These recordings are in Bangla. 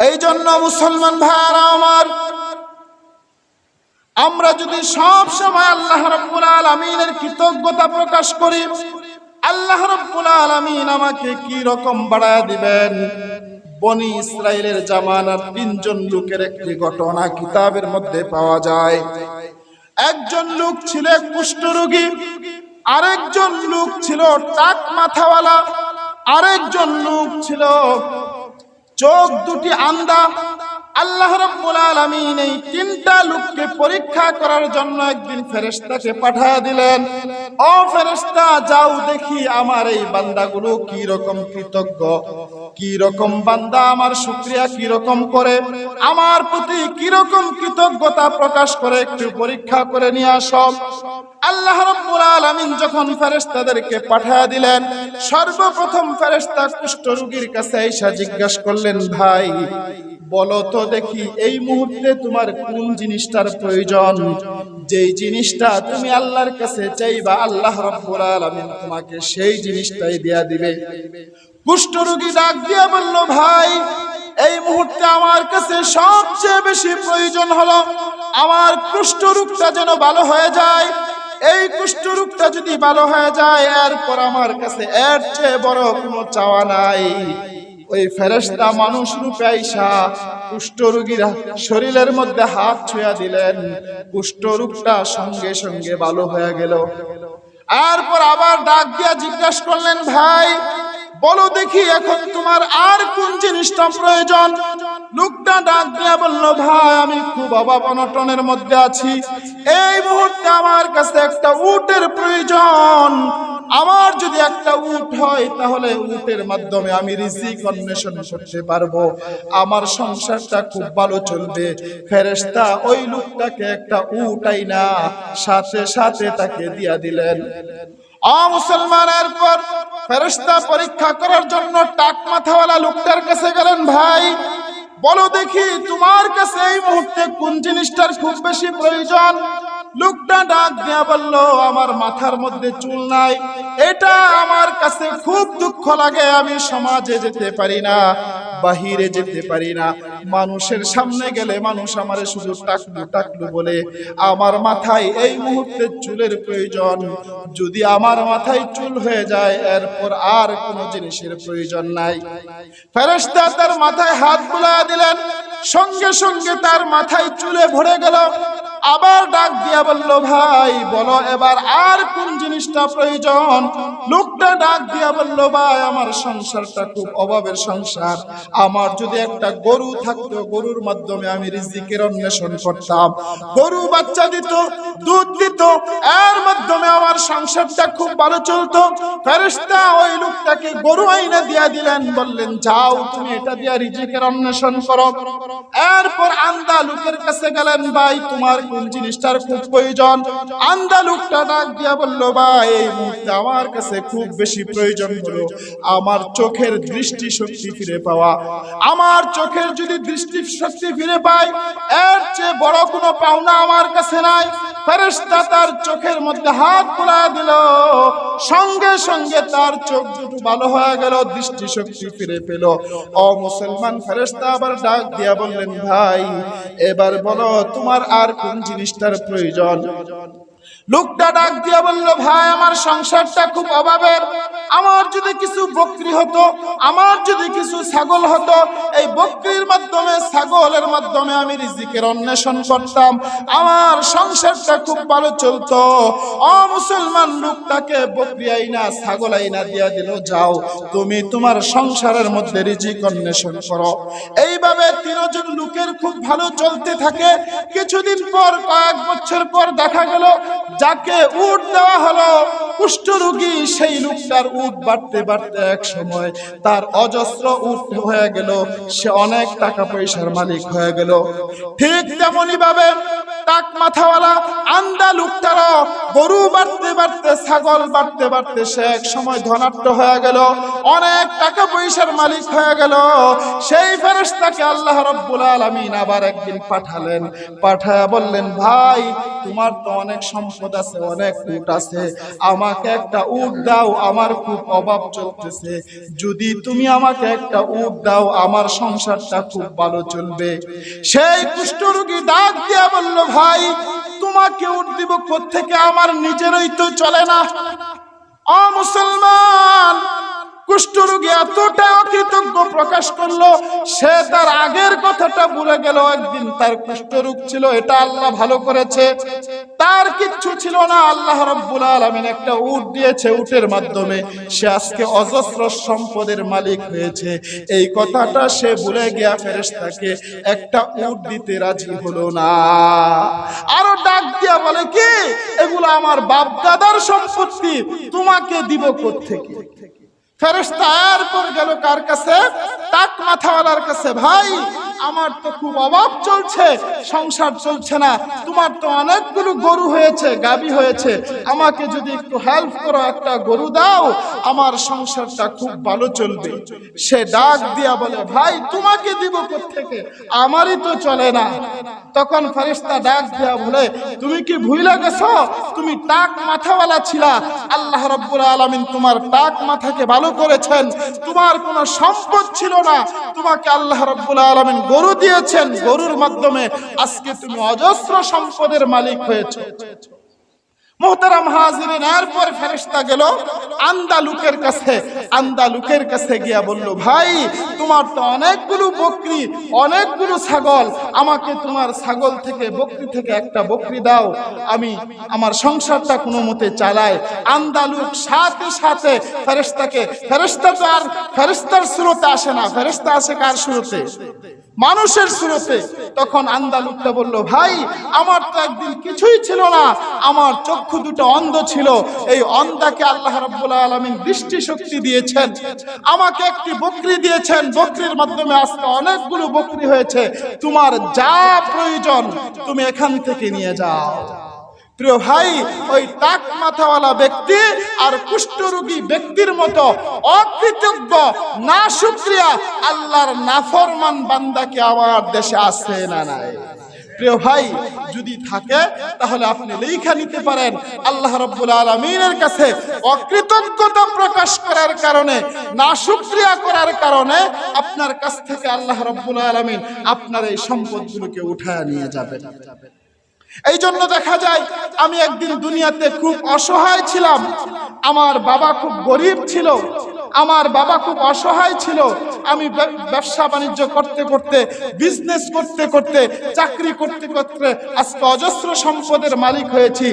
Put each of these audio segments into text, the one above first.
এই জন্য মুসলমান ভাইয়ারা আমার, আমরা যদি সব সময় আল্লাহ রব্বুল আলমিনের কৃতজ্ঞতা প্রকাশ করি, আল্লাহ রব্বুল আলমিন আমাকে কি রকম বাড়ায় দিবেন? বনি ইসরায়েলের জামানার তিনজন লোকের একটি ঘটনা কিতাবের মধ্যে পাওয়া যায়। একজন লোক ছিল কুষ্ঠরোগী আরেকজন লোক ছিল টাক মাথাওয়ালা আরেকজন লোক ছিল চোখ দুটি আন্দা আল্লাহ রাব্বুল আলামিন এই তিনটা লোককে পরীক্ষা করার জন্য একদিন ফেরেশতাকে পাঠিয়ে দিলেন। ও ফেরেশতা, যাও দেখি আমার এই বান্দাগুলো কি রকম কৃতজ্ঞ, কি রকম বান্দা আমার শুকরিয়া কি রকম করে, আমার প্রতি কি রকম কৃতজ্ঞতা প্রকাশ করে, একটু পরীক্ষা করে নিয়ে আসো। আল্লাহ রাব্বুল আলামিন যখন ফেরেশতাদেরকে পাঠিয়ে দিলেন, সর্বপ্রথম ফেরেশতা কুষ্ঠ রোগীর কাছে এসে জিজ্ঞাসা করলেন, ভাই বলো তো দেখি, এই মুহূর্তে তোমার কোন জিনিসটার প্রয়োজন? যেই জিনিসটা তুমি আল্লাহর কাছে চাইবা, আল্লাহ রাব্বুল আলামিন তোমাকে সেই জিনিসটাই দেয়া দিবে। কুষ্ঠ রোগী ডাক দিয়া বলল, ভাই, এই মুহূর্তে আমার কাছে সবচেয়ে বেশি প্রয়োজন হলো আমার কুষ্ঠ রোগটা যেন ভালো হয়ে যায়। এই কুষ্ঠ রোগটা যদি ভালো হয়ে যায়, এরপর আমার কাছে এর চেয়ে বড় কোনো চাওয়া নাই। ওই ফেরেস্তা মানুষ রূপে আইসা কুষ্ঠ রোগীর শরীরের মধ্যে হাত ছুঁয়া দিলেন। কুষ্ঠ রোগটা সঙ্গে সঙ্গে ভালো হয়ে গেল। এরপর আবার ডাক দিয়া জিজ্ঞাসা করলেন, ভাই, বলো দেখি এখন তোমার আর কোন জিনিসটা প্রয়োজন? লোকটা ডাক দিয়া বলল, ভাই, আমি খুব অভাব অনটনের মধ্যে আছি। এই মুহূর্তে আমার কাছে একটা উটের প্রয়োজন। আমার যদি একটা উট হয়, তাহলে উটের মাধ্যমে আমি রিজিক অন্বেষণ করতে পারব। আমার সংসারটা খুব ভালো চলবে। ফেরেশতা ওই লোকটাকে একটা উটাই না সাথে সাথে তাকে দিয়া দিলেন। মুসলমানের পর ফেরেশতা পরীক্ষা করার জন্য টাক মাথাওয়ালা লোকটার কাছে গেলেন, ভাই, বলো দেখি তোমার কাছে এই মুহূর্তে কোন জিনিসটার খুব বেশি প্রয়োজন? লোকটা ডাক দিয়া বলল, আমার মাথার মধ্যে চুল নাই। এটা আমার কাছে খুব দুঃখ লাগে, আমি সমাজে যেতে পারি না, বাহিরে যেতে পারি না। মানুষের সামনে গেলে মানুষ আমারে শুধু টাকলু টাকলু বলে, আমার মাথায় এই মুহূর্তে চুলের প্রয়োজন। যদি আমার মাথায় চুল হয়ে যায়, এরপর আর কোনো জিনিসের প্রয়োজন নাই। ফেরেশতা তার মাথায় হাত বুলায়া দিলেন। সঙ্গে সঙ্গে তার মাথায় চুলে ভরে গেল। আবার ডাক দিয়া বলল, ভাই, বলো এবার আর কোন জিনিসটা প্রয়োজন? লোকটা ডাক দিয়া বলল, ভাই, আমার সংসারটা খুব অভাবের সংসার। আমার যদি একটা গরু থাকতো, গরুর মাধ্যমে আমি রিজিকের অন্বেষণ করতাম। গরু বাচ্চা দিত, দুধ দিত, এর মাধ্যমে আমার সংসারটা খুব ভালো চলতো। ফেরেশতা ওই লোকটাকে গরু আইনা দিয়া দিলেন, বললেন, যাও, তুমি এটা দিয়া রিজিকের অন্বেষণ করো। এরপর আন্দা লোকের কাছে গেলেন, ভাই, তোমার কোন জিনিসটার খুব প্রয়োজন। আন্দা লোকটা ডাক দিয়া বলল, ভাই, এই মুহূর্তে আমার কাছে খুব বেশি প্রয়োজন আমার চোখের দৃষ্টি শক্তি ফিরে পাওয়া। আমার চোখের যদি দৃষ্টি শক্তি ফিরে পাই, এর চেয়ে বড় কোনো পাওনা আমার কাছে নাই। ফেরেশতা তার চোখের মধ্যে হাত বুলা দিল। সঙ্গে সঙ্গে তার চোখ দুটো ভালো হয়ে গেল, দৃষ্টি শক্তি ফিরে পেল। ও মুসলমান ফেরেশতা, আবার ডাক দিয়া বললেন, ভাই, এবার বলো, তোমার আর কোন জিনিসটার প্রয়োজন। লোকটা ডাক দিয়ে বলল, ভাই, আমার সংসারটা খুব অভাবের। আমার যদি কিছু বকরি হতো, আমার যদি কিছু ছাগল হতো, এই বকরির মাধ্যমে, ছাগলের মাধ্যমে আমি রিজিকের অন্বেষণ করতাম। আমার সংসারটা খুব ভালো চলতো। অ মুসলমান লোকটাকে বকরি আইনা, ছাগল আইনা দিয়া দিল, যাও, তুমি তোমার সংসারের মধ্যে রিজিক অন্বেষণ করো। এইভাবে তিনজন লোকের খুব ভালো চলতে থাকে। কিছুদিন পর, কয়েক বছর পর দেখা গেল যাকে উট দেওয়া হলো, কুষ্ঠরোগী সেই লোকটার উট বাড়তে বাড়তে এক সময় তার অজস্র উট হয়ে গেল, সে অনেক টাকা পয়সার মালিক হয়ে গেল। ঠিক তেমনি ভাবে টাক মাথাওয়ালা আন্দা লোকটারও গরু বাড়তে বাড়তে, ছাগল বাড়তে বাড়তে সে এক সময় ধনাট্য হয়ে গেল, অনেক টাকা পয়সার মালিক হয়ে গেল। সেই ফেরেশতাকে আল্লাহ রব্বুল আলামিন আবার একদিন পাঠালেন, পাঠায়া বললেন, ভাই, তোমার তো অনেক সম্পদ আছে, অনেক উট আছে। আমাকে একটা উট দাও, আমার খুব অভাব চলতেছে। যদি তুমি আমাকে একটা উট দাও, আমার সংসারটা খুব ভালো চলবে। সেই কুষ্ঠরোগী দাগ দিয়া বলল, ভাই, তোমাকে উঠ দিব থেকে আমার নিজেরই তো চলে না। অ মুসলমান কুষ্ঠরোগী এতটা অকৃতজ্ঞ প্রকাশ করল, সে তার আগের কথাটা ভুলে গেল, একদিন তার কুষ্ঠরোগ ছিল, এটা আল্লাহ ভালো করেছে। তার কিচ্ছু ছিল না, আল্লাহ রব্বুল আলামিন একটা উট দিয়েছে, উটের মাধ্যমে। সে আজকে অজস্র সম্পদের মালিক হয়েছে। এই কথাটা সে ভুলে গিয়া ফেরেস তাকে একটা উট দিতে রাজি হলো না। আরও ডাক দিয়া বলে, কি? এগুলো আমার বাপ দাদার সম্পত্তি, তোমাকে দিব কোত্থেকে? ফেরেশতা এরপর গেল কার কাছে? তাক মাথাওয়ালার কাছে, ভাই, আমার তো খুব অভাব চলছে, সংসার চলছে না, তোমার তো অনেকগুলো গরু হয়েছে গাবি হয়েছে, আমাকে যদি একটু হেল্প করো, একটা গরু দাও আমার সংসারটা খুব ভালো চলবে। সে ডাক দিয়া বলে, ভাই, তোমাকে দিব থেকে আমারই তো চলে না। তখন ফেরেশতা ডাক দিয়া বলে, তুমি কি ভুইলা গেছো? তুমি টাক মাথাওয়ালা ছিলা। আল্লাহ রাব্বুল আলামিন তোমার টাক মাথাকে ভালো করেছেন। তোমার কোনো সম্পদ ছিল না। তোমাকে আল্লাহ রাব্বুল আলামিন গরু দিয়েছেন। গরুর মাধ্যমে আজকে তুমি অজস্র সম্পদের মালিক হয়েছো। মোহতারাম হাজিরিন, এরপর ফেরেশতা গেল আন্দা লোকের কাছে। আন্দা লোকের কাছে গিয়া বলল, ভাই, তোমার তো অনেকগুলো বকরি, অনেকগুলো ছাগল। আমাকে তোমার ছাগল থেকে, বকরি থেকে একটা বকরি দাও। আমি আমার সংসারটা কোনো মতে চালাই। আন্দা লোক সাথে সাথে ফেরেশতাকে, ফেরেশতা তো আর, ফেরেশতার সুরতে আসে না। ফেরেশতা আসে কার সুরতে? মানুষের সুরতে তখন আন্দা লোকটা বলল, ভাই, আমার তো একদিন কিছুই ছিল না। আমার চক্ষু দুটো অন্ধ ছিল। এই অন্ধাকে আল্লাহ রাব্বুল আলামিন দৃষ্টি শক্তি দিয়েছেন। আমাকে একটি বকরি দিয়েছেন। বকরির মাধ্যমে আজকে অনেকগুলো বকরি হয়েছে। তোমার যা প্রয়োজন, তুমি এখান থেকে নিয়ে যাও। প্রিয় ভাই, ওই টাক মাথাওয়ালা ব্যক্তি আর কুষ্ঠরোগী ব্যক্তির মতো অকৃতজ্ঞ না শুক্রিয়া আল্লাহর নাফরমান বান্দাকে আমার দেশে আছে না নাই। প্রিয় ভাই, যদি থাকে, তাহলে আপনি লেখা নিতে পারেন, আল্লাহ রব্বুল আলমিনের কাছে অকৃতজ্ঞতা প্রকাশ করার কারণে না শুক্রিয়া করার কারণে আপনার কাছ থেকে আল্লাহ রব্বুল আলমিন আপনার এই সম্পদগুলোকে উঠায় নিয়ে যাবেন। এই জন্য দেখা যায়, আমি একদিন দুনিয়াতে খুব অসহায় ছিলাম। আমার বাবা খুব গরিব ছিল। আমার বাবা খুব অসহায় ছিল। আমি ব্যবসা বাণিজ্য করতে করতে বিজনেস করতে করতে, চাকরি করতে করতে আজকে অজস্র সম্পদের মালিক হয়েছি।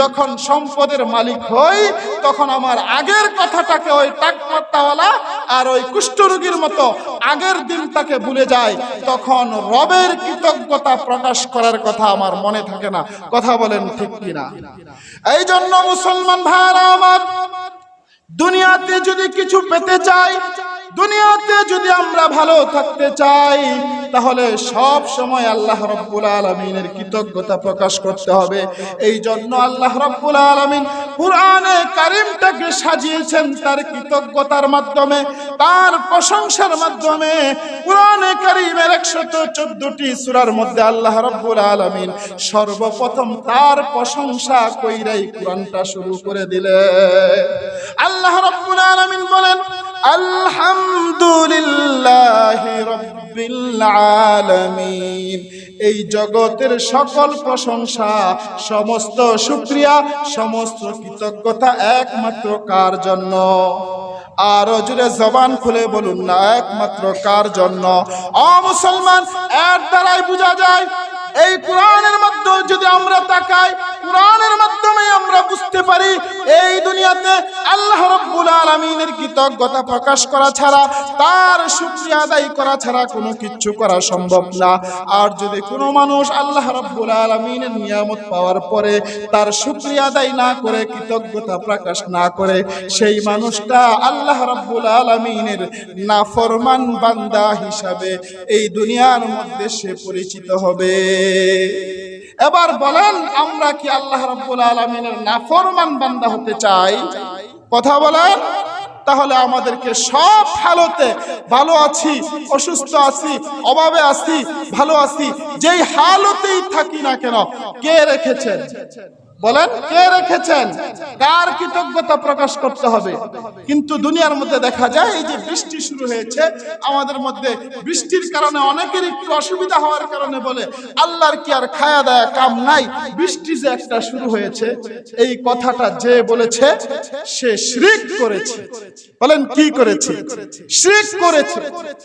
যখন সম্পদের মালিক হই, তখন আমার আগের কথাটাকে ওই টাকমাত্তাওয়ালা আর ওই কুষ্ঠরোগীর মতো আগের দিনটাকে ভুলে যায়। তখন রবের কৃতজ্ঞতা প্রকাশ করার কথা আমার মনে থাকে না। কথা বলেন ঠিক কিনা? এই জন্য মুসলমান ভাইরা আমার যদি কিছু পেতে চাই দুনিয়াতে যদি আমরা ভালো থাকতে চাই, তাহলে সব সময় আল্লাহ রব্বুল আলমিনের কৃতজ্ঞতা প্রকাশ করতে হবে। এই জন্য আল্লাহ রব্বুল আলমিন কোরআনে কারিমটাকে সাজিয়েছেন তার কৃতজ্ঞতার মাধ্যমে, তার প্রশংসার মাধ্যমে। কোরআনে কারিমের একশত চোদ্দটি সূরার মধ্যে আল্লাহ রব্বুল আলমিন সর্বপ্রথম তার প্রশংসা কইরাই কোরআনটা শুরু করে দিলে আল্লাহ রব্বুল আলামিন বলেন আলহামদুলিল্লাহি আলামিন। এই জগতের সকল প্রশংসা, সমস্ত শুকরিয়া, সমস্ত কৃতজ্ঞতা একমাত্র কার জন্য? আরও জুড়ে জবান খুলে বলুন না, একমাত্র কার জন্য? অ মুসলমান, এর দ্বারাই বোঝা যায়, এই কোরআনের মাধ্যমে যদি আমরা তাকাই, কোরআনের মাধ্যমে আমরা বুঝতে পারি, এই দুনিয়াতে আল্লাহ রব্বুল আলমিনের কৃতজ্ঞতা প্রকাশ করা ছাড়া, তার শুক্রিয়া আদায় করা ছাড়া কোনো কিচ্ছু করা সম্ভব না। আর যদি কোনো মানুষ আল্লাহ রব্বুল আলমিনের নিয়ামত পাওয়ার পরে তার শুক্রিয়া আদায় না করে, কৃতজ্ঞতা প্রকাশ না করে, সেই মানুষটা আল্লাহ রব্বুল আলমিনের নাফরমান বান্দা হিসাবে এই দুনিয়ার মধ্যে সে পরিচিত হবে। এবার বলেন, আমরা কি আল্লাহ রাব্বুল আলামিনের নাফরমান বান্দা হতে চাই? কথা বলেন। তাহলে আমাদেরকে সব হালতে ভালো আছি, অসুস্থ আছি, অভাবে আছি, ভালো আছি, যেই হালতেই থাকি না কেন, কে রেখেছেন? বলেন, কে রেখেছেন? কার কৃতজ্ঞতা প্রকাশ করতে হবে? কিন্তু দুনিয়ার মধ্যে দেখা যায়, এই যে বৃষ্টি শুরু হয়েছে, আমাদের মধ্যে বৃষ্টির কারণে অনেকের একটু অসুবিধা হওয়ার কারণে বলে, আল্লাহর কি আর খায়া দেয়া কাম নাই? বৃষ্টি যে একটা শুরু হয়েছে, এই কথাটা যে বলেছে, সে শ্রিক করেছে। বলেন, কি করেছে? শ্রিক করেছে।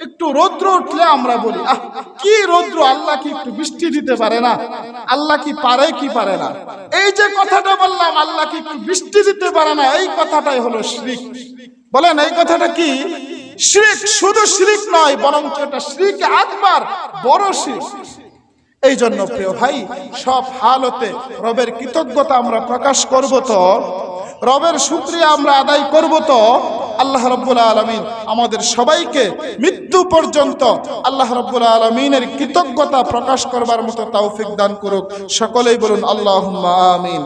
একটু রৌদ্র উঠলে আমরা বলি, আহ, কি রৌদ্র? আল্লাহ কি একটু বৃষ্টি দিতে পারে না? আল্লাহ কি পারে কি পারে না? এই যে কথাটা বললাম, আল্লাহ কি বৃষ্টি দিতে পারে না? এই কথাটাই হলো শ্রিক। বলেন, এই কথাটা কি? শ্রিক শুধু শ্রিক নয় বরং এটা শ্রিক আকবার, বড় শ্রিক। এই জন্য প্রিয় ভাই, সব হালতে রবের কৃতজ্ঞতা আমরা প্রকাশ করব তো, রবের শুক্রিয়া আমরা আদায় করব তো আল্লাহ রব্বুল আলমিন আমাদের সবাইকে মৃত্যু পর্যন্ত আল্লাহ রব্বুল আলমিনের কৃতজ্ঞতা প্রকাশ করবার মতো তৌফিক দান করুক। সকলেই বলুন আল্লাহ আমিন।